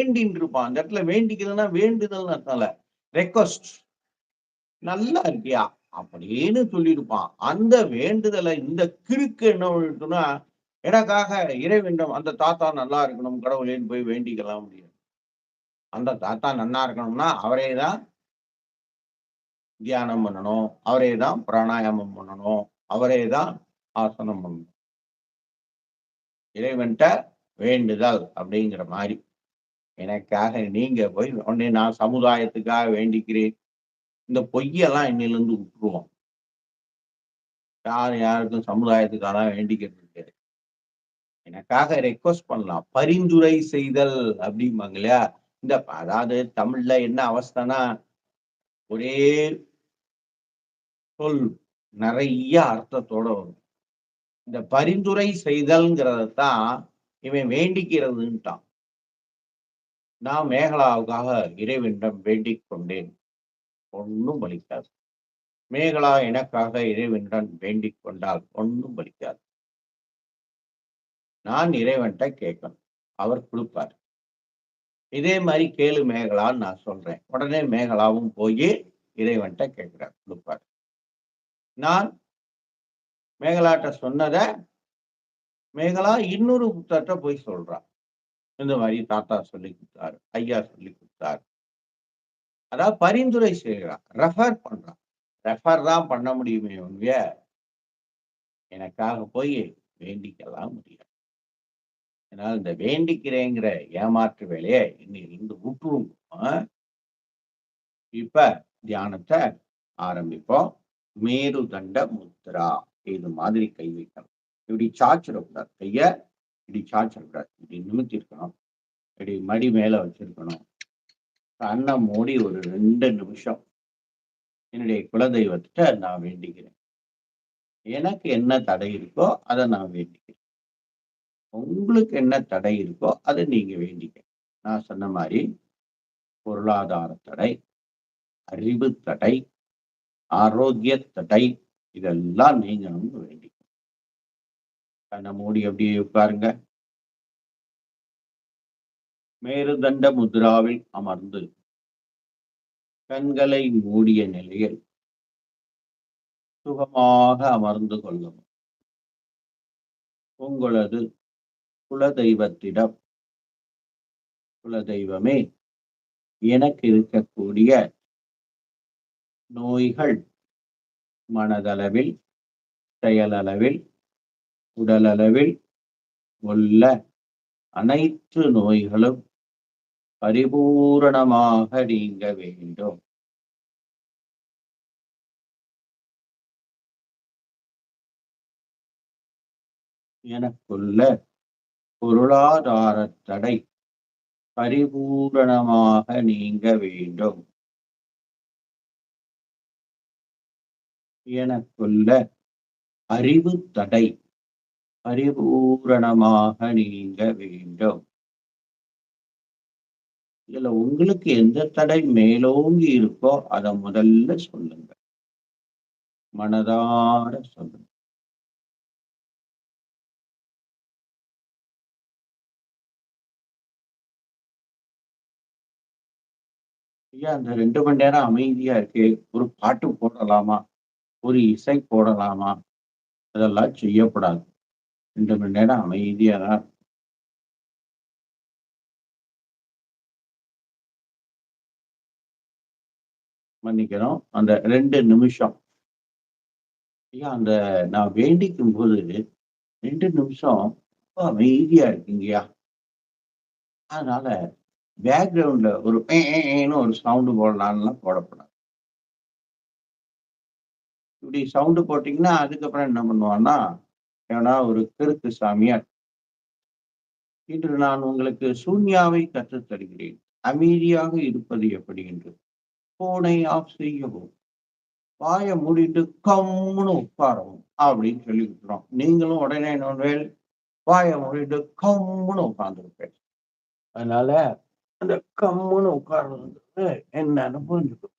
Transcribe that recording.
வேண்டின்னு இருப்பான் அந்த இடத்துல வேண்டிக்கிறதுனா வேண்டுதல் அர்த்தம்ல. ரெக்வஸ்ட் நல்லா இருக்கியா? அப்படின்னு சொல்லியிருப்பான் அந்த வேண்டுதலை இந்த கிறுக்கு என்ன பண்ணிட்டுனா எனக்காக இறைவென்றம் அந்த தாத்தா நல்லா இருக்கணும் கடவுளேன்னு போய் வேண்டிக்கலாம் முடியாது அந்த தாத்தா நல்லா இருக்கணும்னா அவரே தான் தியானம் பண்ணணும். அவரே தான் பிராணாயாமம் பண்ணணும். அவரே தான் ஆசனம் பண்ணணும். இறைவன்கிட்ட வேண்டுதல் அப்படிங்கிற மாதிரி. எனக்காக நீங்க போய் உடனே நான் சமுதாயத்துக்காக வேண்டிக்கிறேன். இந்த பொய்யெல்லாம் இன்னிலிருந்து விட்டுருவோம் யார் யாருக்கும் சமுதாயத்துக்காக வேண்டிக்கிறது கிடையாது. எனக்காக ரெக்வஸ்ட் பண்ணலாம். பரிந்துரை செய்தல் அப்படிம்பாங்க இல்லையா? இந்த அதாவது தமிழ்ல என்ன அவஸ்தைனா ஒரே சொல் நிறைய அர்த்தத்தோட வரும். இந்த பரிந்துரை செய்தல்ங்கிறத தான் இவன் வேண்டிக்கிறதுன்ட்டான். நான் மேகலாவுக்காக இறைவனிடம் வேண்டிக் கொண்டேன் ஒன்றும் பலிக்காது மேகலா எனக்காக இறைவனிடம் வேண்டிக் கொண்டால் ஒன்றும் பலிக்காது நான் இறைவன்கிட்ட கேட்கணும். அவர் கொடுப்பார். இதே மாதிரி கேளு மேகலான்னு நான் சொல்றேன். உடனே மேகலாவும் போய் இறைவன்கிட்ட கேட்கிறார். கொடுப்பார். நான் மேகலாட்ட சொன்னதை மேகலா இன்னொரு புத்தகத்தை போய் சொல்றான் இந்த மாதிரி தாத்தா சொல்லி கொடுத்தாரு ஐயா சொல்லி கொடுத்தாரு. அதாவது பரிந்துரை செய்கிறான் ரெஃபர் பண்றான் ரெஃபர் தான் பண்ண முடியுமே ஒழிய எனக்காக போய் வேண்டிக்கலாம் முடியாது. அதனால இந்த வேண்டிக்கிறேங்கிற ஏமாற்று வேலையை இன்னிலிருந்து விட்டுருவோம் இப்ப தியானத்தை ஆரம்பிப்போம். மேருதண்ட முத்ரா இது மாதிரி கை வைக்கணும். இப்படி சாச்சிடக்கூடாது கைய இப்படி சாச்சிடக்கூடாது இப்படி நிமித்திருக்கணும். இப்படி மடி மேல வச்சிருக்கணும். கண்ணை மூடி ஒரு ரெண்டு நிமிஷம் என்னுடைய குலதெய்வத்திட்ட நான் வேண்டிக்கிறேன். எனக்கு என்ன தடை இருக்கோ அதை நான் வேண்டிக்கிறேன். உங்களுக்கு என்ன தடை இருக்கோ அதை நீங்க வேண்டிக்க நான் சொன்ன மாதிரி பொருளாதார தடை அறிவு தடை ஆரோக்கிய தடை இதெல்லாம் நீங்கணும்னு வேண்டி கண்ணை மூடி அப்படியே உட்காருங்க. மேருதண்ட முத்ராவில் அமர்ந்து கண்களை மூடிய நிலையில் சுகமாக அமர்ந்து கொள்ளவும் உங்களது குலதெய்வத்திடம் குலதெய்வமே எனக்கு இருக்கக்கூடிய நோய்கள் மனதளவில் செயலளவில் உடலளவில் உள்ள அனைத்து நோய்களும் பரிபூரணமாக நீங்க வேண்டும். எனக்குள்ள பொருளாதார தடை பரிபூரணமாக நீங்க வேண்டும். எனக்குள்ள அறிவு தடை பரிபூரணமாக நீங்க வேண்டும். இதுல உங்களுக்கு எந்த தடை மேலோங்கி இருக்கோ அதை முதல்ல சொல்லுங்க. மனதார சொல்லுங்க. ஐயா அந்த ரெண்டு மணி நேரம் அமைதியா இருக்கு ஒரு பாட்டு போடலாமா? ஒரு இசை போடலாமா? அதெல்லாம் செய்யப்படாது ரெண்டு மணி நேரம் அமைதியாக தான் மன்னிக்கணும். அந்த ரெண்டு நிமிஷம். ஐயா அந்த நான் வேண்டிக்கும் போது ரெண்டு நிமிஷம் ரொம்ப அமைதியா இருக்குங்கய்யா அதனால பேக்ரவுண்ட்ல ஒரு ஒரு சவுண்டு போடலாம்லாம் போடப்படாது இப்படி சவுண்டு போட்டிங்கன்னா அதுக்கப்புறம் என்ன பண்ணுவான்னா ஏன்னா ஒரு கிறுக்கு சாமியார் இன்று நான் உங்களுக்கு சூன்யாவை கற்றுத் தருகிறேன் அமைதியாக இருப்பது எப்படி என்று? போனை ஆஃப் செய்யவும் வாயை மூடிட்டு கம்முன்னு உட்காரவும் அப்படின்னு சொல்லி விட்டுறோம் நீங்களும் உடனே நோன்வேல் வாயை மூடிட்டு கம்முன்னு உட்கார்ந்துருப்பேன் அதனால அந்த கம்முன்னு உட்கார்றது என்னன்னு புரிஞ்சுக்கணும்.